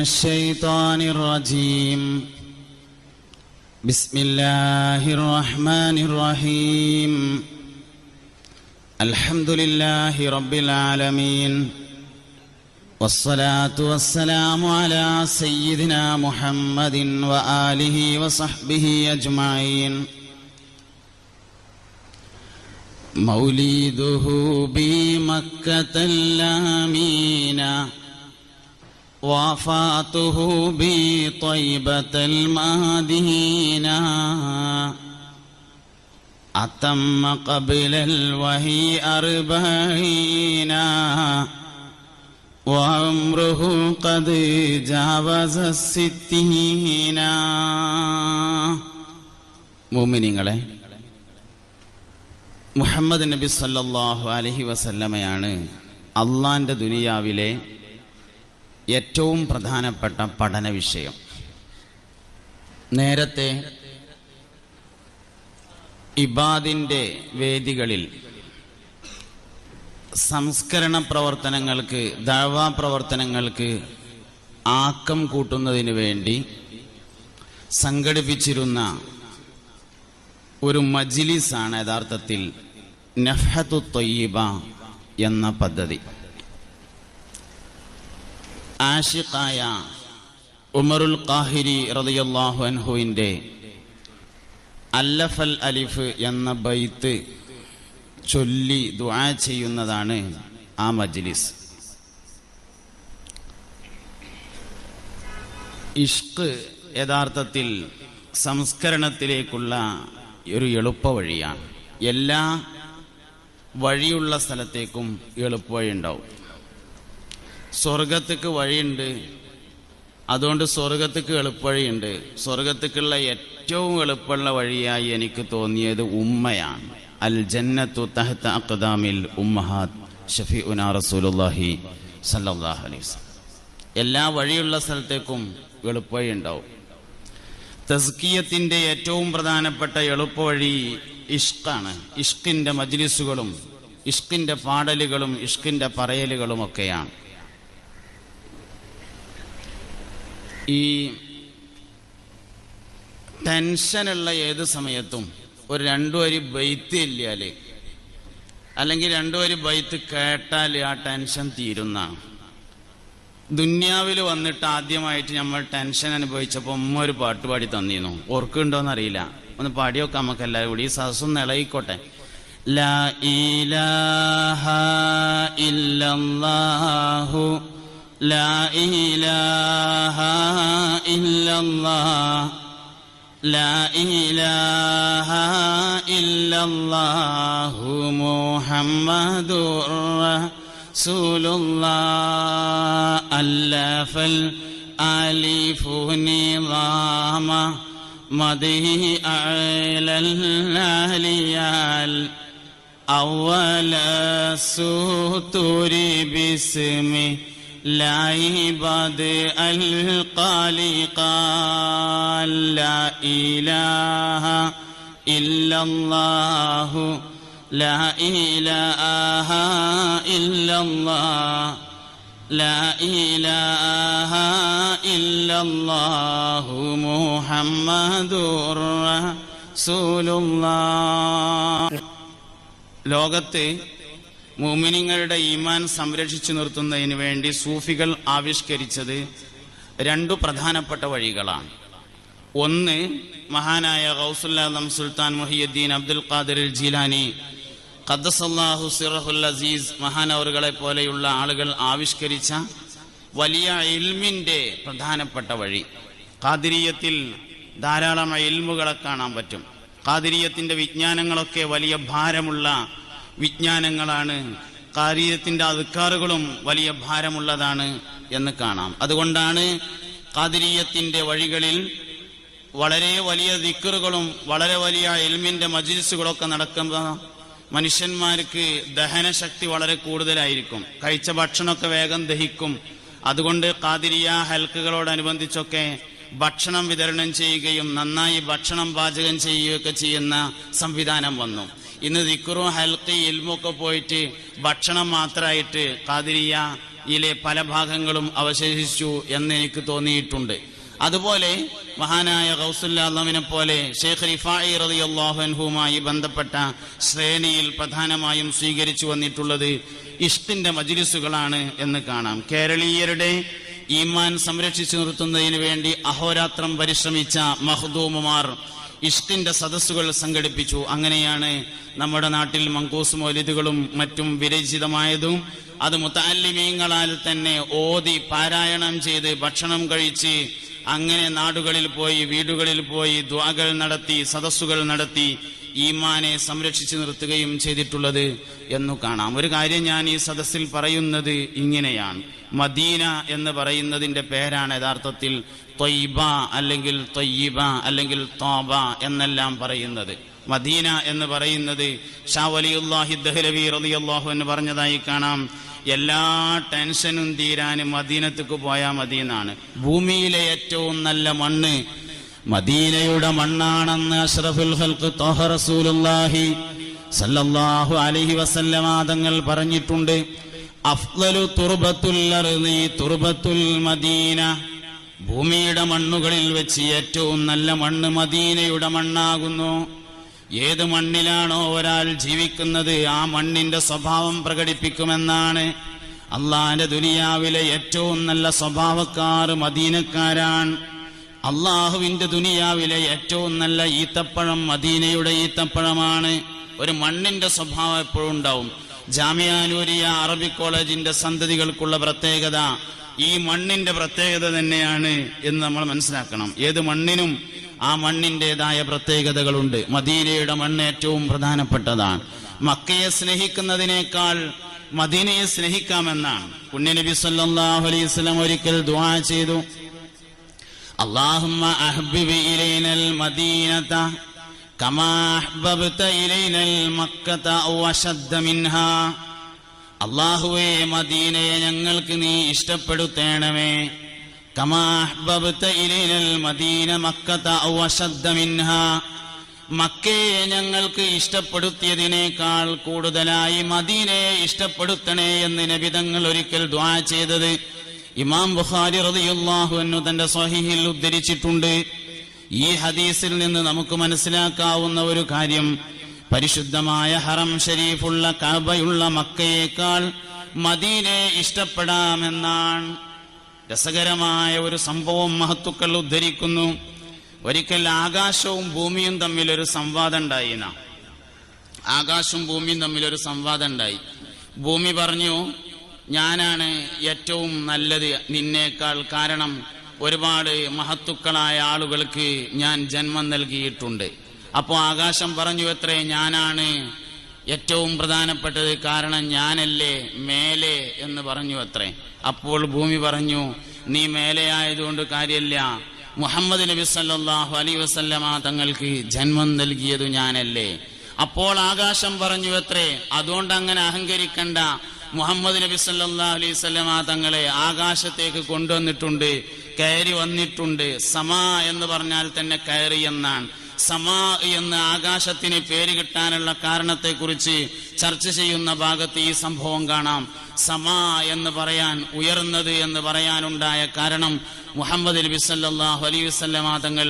الشيطان الرجيم. بسم الله الرحمن الرحيم. الحمد لله رب العالمين. والصلاة والسلام على سيدنا محمد وآله وصحبه أجمعين. مولده بمكة الأمينة وفاته بطيبة المدينة أتم قبل الوهي أربعين وعمره قد جاوز الستين മുമിനിങ്ങളെ മുഹമ്മദ് നബി സല്ലല്ലാഹു അലൈഹി വസല്ലമയാണ് അള്ളാന്റെ ദുനിയാവിലെ ഏറ്റവും പ്രധാനപ്പെട്ട പഠന വിഷയം. നേരത്തെ ഇബാദിന്റെ വേദികളിൽ സംസ്കരണ പ്രവർത്തനങ്ങൾക്ക് ദഴവാ പ്രവർത്തനങ്ങൾക്ക് ആക്കം കൂട്ടുന്നതിന് വേണ്ടി സംഘടിപ്പിച്ചിരുന്ന ഒരു മജിലിസാണ് യഥാർത്ഥത്തിൽ നഫ്ഹത്തു തൊയ്യബ എന്ന പദ്ധതി. ആഷിഖായ ഉമറുൽ ഖാഹിരി റളിയല്ലാഹു അൻഹുവിന്റെ അല്ലഫൽ അലിഫ് എന്ന ബൈത്ത് ചൊല്ലി ദുആ ചെയ്യുന്നതാണ് ആ മജ്ലിസ്. ഇഷ്ക് യഥാർത്ഥത്തിൽ സംസ്കരണത്തിലേക്കുള്ള ഒരു എളുപ്പ വഴിയാണ്. എല്ലാ വഴിയുള്ള സ്ഥലത്തേക്കും എളുപ്പവഴി ഉണ്ടാവും സ്വർഗത്തേക്ക് വഴിയുണ്ട്. അതുകൊണ്ട് സ്വർഗത്തേക്ക് എളുപ്പവഴിയുണ്ട്. സ്വർഗത്തേക്കുള്ള ഏറ്റവും എളുപ്പമുള്ള വഴിയായി എനിക്ക് തോന്നിയത് ഉമ്മയാണ്. അൽ ജന്നത്തു തഹത്ത അഖദാമിൽ ഉമ്മഹാദ് ഷഫി ഉന റസൂലുല്ലാഹി അലൈഹി വസല്ലം. എല്ലാ വഴിയുള്ള സ്ഥലത്തേക്കും എളുപ്പവഴി ഉണ്ടാവും. തസ്കിയത്തിന്റെ ഏറ്റവും പ്രധാനപ്പെട്ട എളുപ്പവഴി ഇഷ്കാണ്. ഇഷ്കിന്റെ മജ്ലിസുകളും ഇഷ്കിന്റെ പാടലുകളും ഇഷ്കിന്റെ പറയലുകളും ഈ ടെൻഷനുള്ള ഏത് സമയത്തും ഒരു രണ്ടു വരി ബൈത്ത് ഇല്ലാലേ അല്ലെങ്കിൽ രണ്ടു വരി ബൈത്ത് കേട്ടാൽ ആ ടെൻഷൻ തീരുന്ന. ദുന്യാവിൽ വന്നിട്ട് ആദ്യമായിട്ട് നമ്മൾ ടെൻഷൻ അനുഭവിച്ചപ്പോൾ ഉമ്മ ഒരു പാട്ട് പാടി തന്നിരുന്നു. ഓർക്കുണ്ടോന്ന് അറിയില്ല. ഒന്ന് പാടിയൊക്കെ നമുക്ക് എല്ലാവരും കൂടി. ഈ സദസ്സൊന്ന് നിളയിക്കോട്ടെ ലാ ഇലാഹ ഇല്ലല്ലാഹു لا إله إلا الله. لا إله إلا الله. محمد رسول الله. ألف الألف نظامه مضيه أعلى الأهليال أول السطور باسمه. لا بدء القال قال لا إله إلا الله لا إله إلا الله لا إله إلا الله محمد رسول الله ലോകത്ത് മുമിനിങ്ങളുടെ ഈമാൻ സംരക്ഷിച്ചു നിർത്തുന്നതിന് വേണ്ടി സൂഫികൾ ആവിഷ്കരിച്ചത് രണ്ടു പ്രധാനപ്പെട്ട വഴികളാണ്. ഒന്ന് മഹാനായ ഗൗസുല്ലാദം സുൽത്താൻ മുഹിയുദ്ദീൻ അബ്ദുൽ ഖാദിർ ജീലാനി ഖദ്സല്ലാഹു സിറഹുൽ അസീസ് മഹാനവറുകളെ പോലെയുള്ള ആളുകൾ ആവിഷ്കരിച്ച വലിയ ഇൽമിന്റെ പ്രധാനപ്പെട്ട വഴി. കാതിരീയത്തിൽ ധാരാളം ഇൽമുകളെ കാണാൻ പറ്റും. കാതിരീയത്തിന്റെ വിജ്ഞാനങ്ങളൊക്കെ വലിയ ഭാരമുള്ള വിജ്ഞാനങ്ങളാണ്. ഖാദിരീയത്തിന്റെ അധികാറുകളും വലിയ ഭാരമുള്ളതാണ് എന്ന് കാണാം. അതുകൊണ്ടാണ് കാതിരീയത്തിന്റെ വഴികളിൽ വളരെ വലിയ ദിക്കറുകളും വളരെ വലിയ എൽമിന്റെ മജിൽസുകളൊക്കെ നടക്കുന്ന മനുഷ്യന്മാർക്ക് ദഹനശക്തി വളരെ കൂടുതലായിരിക്കും. കഴിച്ച ഭക്ഷണമൊക്കെ വേഗം ദഹിക്കും. അതുകൊണ്ട് കാതിരിയ ഹൽക്കുകളോടനുബന്ധിച്ചൊക്കെ ഭക്ഷണം വിതരണം ചെയ്യുകയും നന്നായി ഭക്ഷണം പാചകം ചെയ്യുകയൊക്കെ ചെയ്യുന്ന സംവിധാനം വന്നു. ഇന്ന് ദിക്റു ഹൽക്കി ഇൽമൊക്കെ പോയിട്ട് ഭക്ഷണം മാത്രമായിട്ട് കാതിരിയയിലെ പല ഭാഗങ്ങളും അവശേഷിച്ചു എന്ന് എനിക്ക് തോന്നിയിട്ടുണ്ട്. അതുപോലെ മഹാനായ ഗൗസുല്ലാമിനെ പോലെ ഷെയ്ഖ് റിഫായി റതി അൻഹുമായി ബന്ധപ്പെട്ട ശ്രേണിയിൽ പ്രധാനമായും സ്വീകരിച്ചു വന്നിട്ടുള്ളത് ഇഷ്ടിന്റെ മജിലിസുകളാണ് എന്ന് കാണാം. കേരളീയരുടെ ഈമാൻ സംരക്ഷിച്ചു നിർത്തുന്നതിന് വേണ്ടി അഹോരാത്രം പരിശ്രമിച്ച മഹദൂമുമാർ ഇഷ്ടിന്റെ സദസ്സുകൾ സംഘടിപ്പിച്ചു. അങ്ങനെയാണ് നമ്മുടെ നാട്ടിൽ മങ്കൂസ് മൗലിദുകളും മറ്റും വിരചിതമായതും. അത് മുത്താലിമീങ്ങളാൽ തന്നെ ഓതി പാരായണം ചെയ്ത് ഭക്ഷണം കഴിച്ച് അങ്ങനെ നാടുകളിൽ പോയി വീടുകളിൽ പോയി ദ്വാകൾ നടത്തി സദസ്സുകൾ നടത്തി ഈമാനെ സംരക്ഷിച്ചു നിർത്തുകയും ചെയ്തിട്ടുള്ളത് എന്നു കാണാം. ഒരു കാര്യം ഞാൻ ഈ സദസ്സിൽ പറയുന്നത് ഇങ്ങനെയാണ്. മദീന എന്ന് പറയുന്നതിന്റെ പേരാണ് യഥാർത്ഥത്തിൽ തൊയ്ബ അല്ലെങ്കിൽ തൊയ്യബ അല്ലെങ്കിൽ തോബ എന്നെല്ലാം പറയുന്നത്. മദീന എന്ന് പറയുന്നത് ഷാ വലിയുല്ലാഹി ദഹ്ലവി റളിയല്ലാഹു എന്ന് പറഞ്ഞതായി കാണാം. എല്ലാ ടെൻഷനും തീരാനും മദീനത്തേക്ക് പോയാൽ മദീനാണ്. ഭൂമിയിലെ ഏറ്റവും നല്ല മണ്ണ് മദീനയുടെ മണ്ണാണെന്ന് അഷ്റഫുൽ ഹൽക്ക് തോഹ റസൂലുല്ലാഹി സല്ലല്ലാഹു അലൈഹി വസല്ലമാദങ്ങൾ പറഞ്ഞിട്ടുണ്ട് അഫ്ലു തുർബത്തുൽ തുർബത്തുൽ മദീന. ഭൂമിയുടെ മണ്ണുകളിൽ വെച്ച് ഏറ്റവും നല്ല മണ്ണ് മദീനയുടെ മണ്ണാകുന്നു. ഏത് മണ്ണിലാണോ ഒരാൾ ജീവിക്കുന്നത് ആ മണ്ണിന്റെ സ്വഭാവം പ്രകടിപ്പിക്കുമെന്നാണ് അള്ളാന്റെ ദുനിയാവിലെ ഏറ്റവും നല്ല സ്വഭാവക്കാർ മദീനക്കാരാണ്. അള്ളാഹുവിന്റെ ദുനിയാവിലെ ഏറ്റവും നല്ല ഈത്തപ്പഴം മദീനയുടെ ഈത്തപ്പഴമാണ്. ഒരു മണ്ണിന്റെ സ്വഭാവം എപ്പോഴും ഉണ്ടാവും. ജാമിയാനൂരിയ അറബിക് കോളേജിന്റെ സന്തതികൾക്കുള്ള പ്രത്യേകത ഈ മണ്ണിന്റെ പ്രത്യേകത തന്നെയാണ് എന്ന് നമ്മൾ മനസ്സിലാക്കണം. ഏത് മണ്ണിനും ആ മണ്ണിന്റെതായ പ്രത്യേകതകളുണ്ട്. മദീനയുടെ മണ്ണ് ഏറ്റവും പ്രധാനപ്പെട്ടതാണ്. മക്കയെ സ്നേഹിക്കുന്നതിനേക്കാൾ മദീനയെ സ്നേഹിക്കാമെന്നാണ്. പുണ്യനബി സല്ലാഹു അലൈഹി വസല്ലം ഒരിക്കൽ ദുആ ചെയ്തു. اللهم أحبب إلينا المدينة كما أحببت إلينا المكة أو أشد منها അള്ളാഹുവേ മദീനയെ ഞങ്ങൾക്ക് നീ ഇഷ്ടപ്പെടുത്തേണമേ കമാ അഹ്ബബ്ത ഇലൈനൽ മദീന മക്കത ഔ അശദ്ദ മിൻഹാ മക്കയെ ഞങ്ങൾക്ക് ഇഷ്ടപ്പെടുത്തിയതിനേക്കാൾ കൂടുതലായി മദീനയെ ഇഷ്ടപ്പെടുത്തണേ എന്ന് നബിതങ്ങൾ ഒരിക്കൽ ദ്വാ ചെയ്തത് ഇമാം ബുഖാരി റതിയുള്ളാഹു എന്നു തന്റെ സ്വഹീഹിൽ ഉദ്ധരിച്ചിട്ടുണ്ട്. ഈ ഹദീസിൽ നിന്ന് നമുക്ക് മനസ്സിലാക്കാവുന്ന ഒരു കാര്യം പരിശുദ്ധമായ ഹറം ഷരീഫുള്ള കഅബയുള്ള മക്കയേക്കാൾ മദീനയെ ഇഷ്ടപ്പെടാമെന്നാണ് രസകരമായ ഒരു സംഭവം മഹത്തുക്കൾ ഉദ്ധരിക്കുന്നു. ഒരിക്കൽ ആകാശവും ഭൂമിയും തമ്മിൽ ഒരു സംവാദം ഉണ്ടായിന. ആകാശവും ഭൂമിയും തമ്മിൽ ഒരു സംവാദം ഉണ്ടായി. ഭൂമി പറഞ്ഞു ഞാനാണ് ഏറ്റവും നല്ലത് നിന്നേക്കാൾ കാരണം ഒരുപാട് മഹത്തുക്കളായ ആളുകൾക്ക് ഞാൻ ജന്മം നൽകിയിട്ടുണ്ട്. അപ്പോൾ ആകാശം പറഞ്ഞു എത്രേ ഞാനാണ് ഏറ്റവും പ്രധാനപ്പെട്ടത് കാരണം ഞാനല്ലേ മേലെ എന്ന് പറഞ്ഞു അത്രേ അപ്പോൾ ഭൂമി പറഞ്ഞു നീ മേലെ ആയതുകൊണ്ട് കാര്യമില്ല മുഹമ്മദ് നബി സല്ലാഹു അലൈഹി വസല്ലമ തങ്ങൾക്ക് ജന്മം നൽകിയത് ഞാനല്ലേ. അപ്പോൾ ആകാശം പറഞ്ഞു എത്രേ അതുകൊണ്ട് അങ്ങനെ അഹങ്കരിക്കണ്ട. മുഹമ്മദ് നബി സല്ലാ അലൈഹി വസല്ലമ തങ്ങളെ ആകാശത്തേക്ക് കൊണ്ടുവന്നിട്ടുണ്ട് കയറി വന്നിട്ടുണ്ട്. സമാ എന്ന് പറഞ്ഞാൽ തന്നെ കയറി എന്നാണ്. സമാ എന്ന് ആകാശത്തിന് പേര് കിട്ടാനുള്ള കാരണത്തെക്കുറിച്ച് ചർച്ച ചെയ്യുന്ന ഭാഗത്ത് ഈ സംഭവം കാണാം. സമാ എന്ന് പറയാൻ ഉയർന്നത് എന്ന് പറയാനുണ്ടായ കാരണം മുഹമ്മദ് നബി സല്ലല്ലാഹു അലൈഹി വസല്ലമ തങ്ങൾ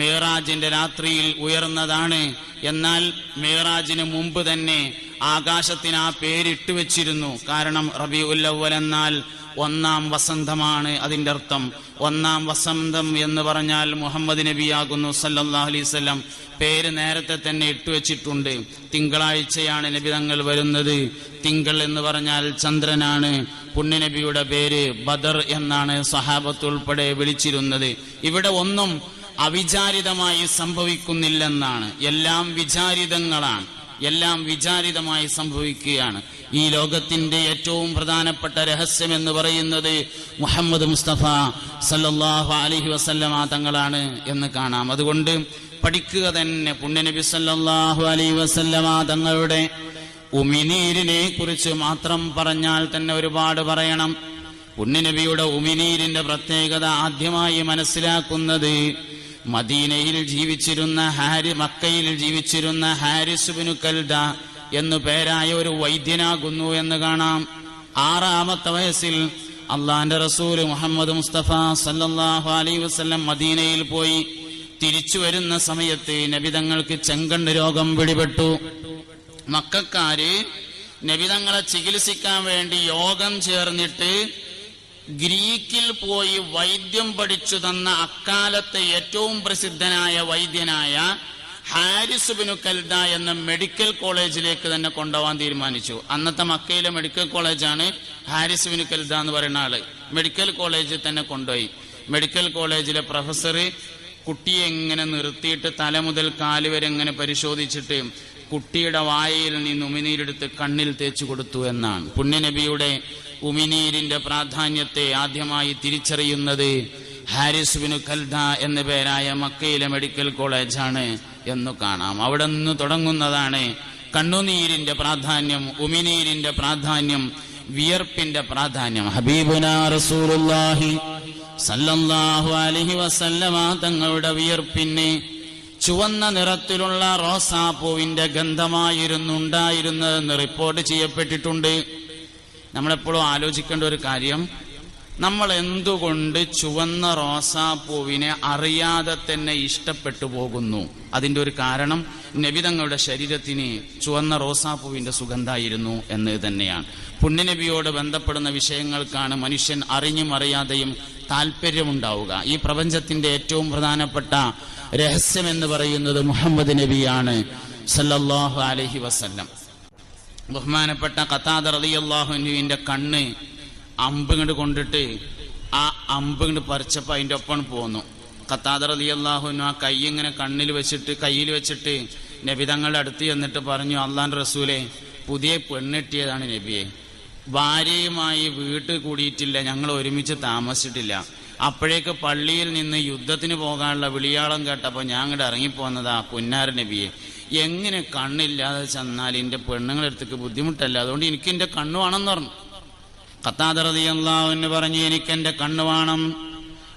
മേറാജിന്റെ രാത്രിയിൽ ഉയർന്നതാണ്. എന്നാൽ മേറാജിന് മുമ്പ് തന്നെ ആകാശത്തിന് ആ പേരിട്ട് വെച്ചിരുന്നു. കാരണം റബി ഉല്ലവൽ എന്നാൽ ഒന്നാം വസന്തമാണ് അതിന്റെ അർത്ഥം. ഒന്നാം വസന്തം എന്ന് പറഞ്ഞാൽ മുഹമ്മദ് നബിയാകുന്നു സല്ലല്ലാഹു അലൈഹി വസല്ലം. പേര് നേരത്തെ തന്നെ ഇട്ടുവെച്ചിട്ടുണ്ട് തിങ്കളാഴ്ചയാണ് നബി തങ്ങൾ വരുന്നത്. തിങ്കൾ എന്ന് പറഞ്ഞാൽ ചന്ദ്രനാണ്. പുണ്യനബിയുടെ പേര് ബദർ എന്നാണ് സഹാബത്ത് ഉൾപ്പെടെ വിളിച്ചിരുന്നത്. ഇവിടെ ഒന്നും അവിചാരിതമായി സംഭവിക്കുന്നില്ലെന്നാണ്. എല്ലാം വിചാരിതങ്ങളാണ്. എല്ലാം വിചാരിതമായി സംഭവിക്കുകയാണ്. ഈ ലോകത്തിന്റെ ഏറ്റവും പ്രധാനപ്പെട്ട രഹസ്യം എന്ന് പറയുന്നത് മുഹമ്മദ് മുസ്തഫ സല്ലാഹു അലഹി വസല്ലമ തങ്ങളാണ് എന്ന് കാണാം. അതുകൊണ്ട് പഠിക്കുക തന്നെ പുണ്യനബി സല്ലാഹു അലൈഹി വസല്ലമ തങ്ങളുടെ ഉമിനീരിനെ കുറിച്ച് മാത്രം പറഞ്ഞാൽ തന്നെ ഒരുപാട് പറയണം. പുണ്യനബിയുടെ ഉമിനീരിന്റെ പ്രത്യേകത ആദ്യമായി മനസ്സിലാക്കുന്നത് മദീനയിൽ ജീവിച്ചിരുന്ന ഹാരി മക്കയിൽ ജീവിച്ചിരുന്ന ഹാരിസുബിനു കൽദ എന്നു പേരായ ഒരു വൈദ്യനാകുന്നു എന്ന് കാണാം. ആറാമത്തെ വയസ്സിൽ അള്ളാന്റെ റസൂൽ മുഹമ്മദ് മുസ്തഫ സല്ലാഹു അലൈ വസ്ലം മദീനയിൽ പോയി. തിരിച്ചു വരുന്ന സമയത്ത് നബിതങ്ങൾക്ക് ചെങ്കണ്ണ് രോഗം പിടിപെട്ടു. മക്കാര് നബിതങ്ങളെ ചികിത്സിക്കാൻ വേണ്ടി യോഗം ചേർന്നിട്ട് ഗ്രീക്കിൽ പോയി വൈദ്യം പഠിച്ചു തന്ന അക്കാലത്തെ ഏറ്റവും പ്രസിദ്ധനായ വൈദ്യനായ ഹാരിസ് ബിനു കൽദ എന്ന മെഡിക്കൽ കോളേജിലേക്ക് തന്നെ കൊണ്ടുപോകാൻ തീരുമാനിച്ചു. അന്നത്തെ മക്കയിലെ മെഡിക്കൽ കോളേജാണ് ഹാരിസ് ബിനു കൽദ എന്ന് പറയുന്ന ആൾ. മെഡിക്കൽ കോളേജിൽ തന്നെ കൊണ്ടുപോയി. മെഡിക്കൽ കോളേജിലെ പ്രൊഫസർ കുട്ടിയെ എങ്ങനെ നിർത്തിയിട്ട് തല മുതൽ കാൽ വരെ എങ്ങനെ പരിശോധിച്ചിട്ട് കുട്ടിയുടെ വായിൽ നിന്ന് ഉമിനീരെടുത്ത് കണ്ണിൽ തേച്ചു കൊടുത്തു എന്നാണ്. പുണ്യനബിയുടെ ഉമിനീരിന്റെ പ്രാധാന്യത്തെ ആദ്യമായി തിരിച്ചറിയുന്നത് ഹാരിസ് ബിനു കൽദ എന്ന പേരായ മക്കയിലെ മെഡിക്കൽ കോളേജാണ് എന്ന് കാണാം. അവിടെ നിന്ന് തുടങ്ങുന്നതാണ് കണ്ണുനീരിന്റെ പ്രാധാന്യം ഉമിനീരിന്റെ പ്രാധാന്യം വിയർപ്പിന്റെ പ്രാധാന്യം. ഹബീബുന റസൂലുള്ളാഹി സല്ലല്ലാഹു അലൈഹി വസല്ലമ തങ്ങളുടെ വിയർപ്പിന് ചുവന്ന നിറത്തിലുള്ള റോസാപ്പൂവിന്റെ ഗന്ധമായിരുന്നു ഉണ്ടായിരുന്നതെന്ന് റിപ്പോർട്ട് ചെയ്യപ്പെട്ടിട്ടുണ്ട്. നമ്മളെപ്പോഴും ആലോചിക്കേണ്ട ഒരു കാര്യം. നമ്മൾ എന്തുകൊണ്ട് ചുവന്ന റോസാപ്പൂവിനെ അറിയാതെ തന്നെ ഇഷ്ടപ്പെട്ടു പോകുന്നു? അതിന്റെ ഒരു കാരണം നബിതങ്ങളുടെ ശരീരത്തിന് ചുവന്ന റോസാപ്പൂവിന്റെ സുഗന്ധായിരുന്നു എന്ന് തന്നെയാണ്. പുണ്യനബിയോട് ബന്ധപ്പെടുന്ന വിഷയങ്ങൾക്കാണ് മനുഷ്യൻ അറിഞ്ഞും അറിയാതെയും താല്പര്യമുണ്ടാവുക. ഈ പ്രപഞ്ചത്തിന്റെ ഏറ്റവും പ്രധാനപ്പെട്ട രഹസ്യം എന്ന് പറയുന്നത് മുഹമ്മദ് നബിയാണ് സല്ലല്ലാഹു അലഹി വസ്ല്ലം. ബഹുമാനപ്പെട്ട കത്താദ റളിയല്ലാഹുവിന്റെ കണ്ണ് അമ്പ് കൊണ്ടിട്ട് ആ അമ്പ് ഇങ്ങോട്ട് പറിച്ചപ്പോൾ അതിന്റെ ഒപ്പം പോന്നു. കത്താദർ അലി അള്ളാഹുനു ആ കൈ ഇങ്ങനെ കണ്ണിൽ വെച്ചിട്ട് കയ്യിൽ വെച്ചിട്ട് നബി തങ്ങളുടെ അടുത്ത് ചെന്നിട്ട് പറഞ്ഞു അള്ളാൻ റസൂലെ പുതിയ പെണ്ണെട്ടിയതാണ് നബിയെ. ഭാര്യയുമായി വീട്ടിൽ കൂടിയിട്ടില്ല ഞങ്ങൾ ഒരുമിച്ച് താമസിച്ചിട്ടില്ല. അപ്പോഴേക്ക് പള്ളിയിൽ നിന്ന് യുദ്ധത്തിന് പോകാനുള്ള വിളിയാളം കേട്ടപ്പോൾ ഞാൻ അങ്ങോട്ട് ഇറങ്ങിപ്പോന്നതാ പുന്നാര നബിയെ. എങ്ങനെ കണ്ണില്ലാതെ ചെന്നാൽ എന്റെ പെണ്ണുങ്ങളടുത്തേക്ക് ബുദ്ധിമുട്ടല്ല? അതുകൊണ്ട് എനിക്ക് എന്റെ കണ്ണ് വേണമെന്ന് പറഞ്ഞു. ഖത്താദറതി അള്ളാഹുവിന് പറഞ്ഞ് എനിക്ക് എന്റെ കണ്ണ് വേണം.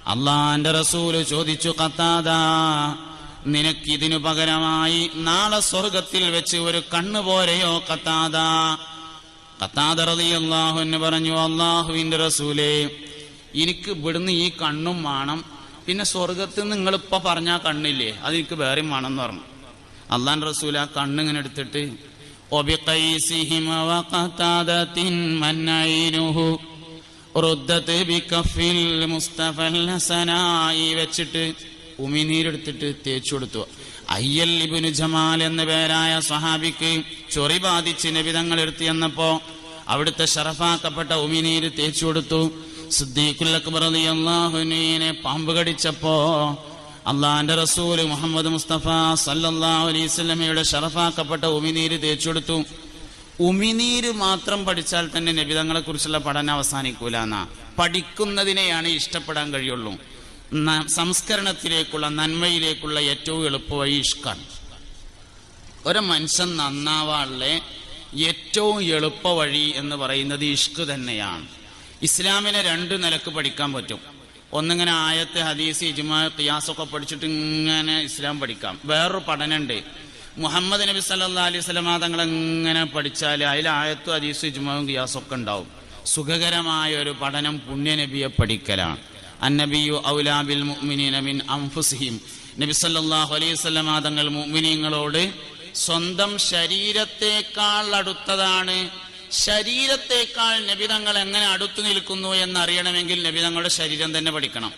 അള്ളാന്റെ റസൂൽ ചോദിച്ചു ഖത്താദ നിനക്കിതിനു പകരമായി നാളെ സ്വർഗത്തിൽ വെച്ച് ഒരു കണ്ണ് പോരെയോ ഖത്താദ? കത്താദറതിയല്ലാഹു എന്ന് പറഞ്ഞു അള്ളാഹുവിന്റെ റസൂലേ എനിക്ക് ഇവിടുന്ന് ഈ കണ്ണും വേണം. പിന്നെ സ്വർഗത്തിൽ നിങ്ങൾ ഇപ്പം പറഞ്ഞ കണ്ണില്ലേ? അതെനിക്ക് വേറെയും വേണം എന്ന് പറഞ്ഞു. അള്ളാൻ റസൂൽ ആ കണ്ണിങ്ങനെ എടുത്തിട്ട് വെച്ചിട്ട് ഉമിനീരെടുത്തിട്ട് തേച്ചു കൊടുത്തു. അയ്യൽ ഇബിനു ജമാൽ എന്ന പേരായ സ്വഹാബിക്ക് ചൊറി ബാധിച്ച് നബിതങ്ങൾ എടുത്തു എന്നപ്പോ അവിടുത്തെ ഷറഫാക്കപ്പെട്ട ഉമിനീര് തേച്ചു കൊടുത്തു. റളിയല്ലാഹുവിനെ പാമ്പ് കടിച്ചപ്പോ അള്ളാന്റെ റസൂൽ മുഹമ്മദ് മുസ്തഫ സ്വലമയുടെ ഷറഫാക്കപ്പെട്ട ഉമിനീര് തേച്ചെടുത്തു ഉമിനീര് മാത്രം പഠിച്ചാൽ തന്നെ നബിതങ്ങളെ കുറിച്ചുള്ള പഠനം അവസാനിക്കൂലെന്നാ പഠിക്കുന്നതിനെയാണ് ഇഷ്ടപ്പെടാൻ കഴിയുള്ളൂ. സംസ്കരണത്തിലേക്കുള്ള നന്മയിലേക്കുള്ള ഏറ്റവും എളുപ്പവഴി ഇഷ്കാണ്. ഒരു മനുഷ്യൻ നന്നാവാനുള്ള ഏറ്റവും എളുപ്പ വഴി എന്ന് പറയുന്നത് ഇഷ്ക് തന്നെയാണ്. ഇസ്ലാമിനെ രണ്ട് നിലയ്ക്ക് പഠിക്കാൻ പറ്റും. ഒന്നിങ്ങനെ ആയത്തെ ഹദീസ് ഇജ്മാ ഖിയാസൊക്കെ പഠിച്ചിട്ട് ഇങ്ങനെ ഇസ്ലാം പഠിക്കാം. വേറൊരു പഠനമുണ്ട് മുഹമ്മദ് നബി സല്ലാ അലൈഹി സ്വലമാ തങ്ങൾ എങ്ങനെ പഠിച്ചാൽ അതിൽ ആയത്തും ഹദീസും ഇജ്മാവും ഖിയാസൊക്കെ ഉണ്ടാവും. സുഖകരമായ ഒരു പഠനം പുണ്യനബിയെ പഠിക്കലാണ്. അന്നബിയു ഔലാബിൽ മുഅ്മിനീന മിൻ അൻഫുസിഹിം. നബി സല്ലല്ലാഹു അലൈഹി വസല്ലമ തങ്ങൾ മുഅ്മിനീങ്ങളോട് സ്വന്തം ശരീരത്തെക്കാൾ അടുത്തതാണ്. ശരീരത്തെക്കാൾ നബിതങ്ങൾ എങ്ങനെ അടുത്തു നിൽക്കുന്നു എന്നറിയണമെങ്കിൽ നബിതങ്ങളുടെ ശരീരം തന്നെ പഠിക്കണം.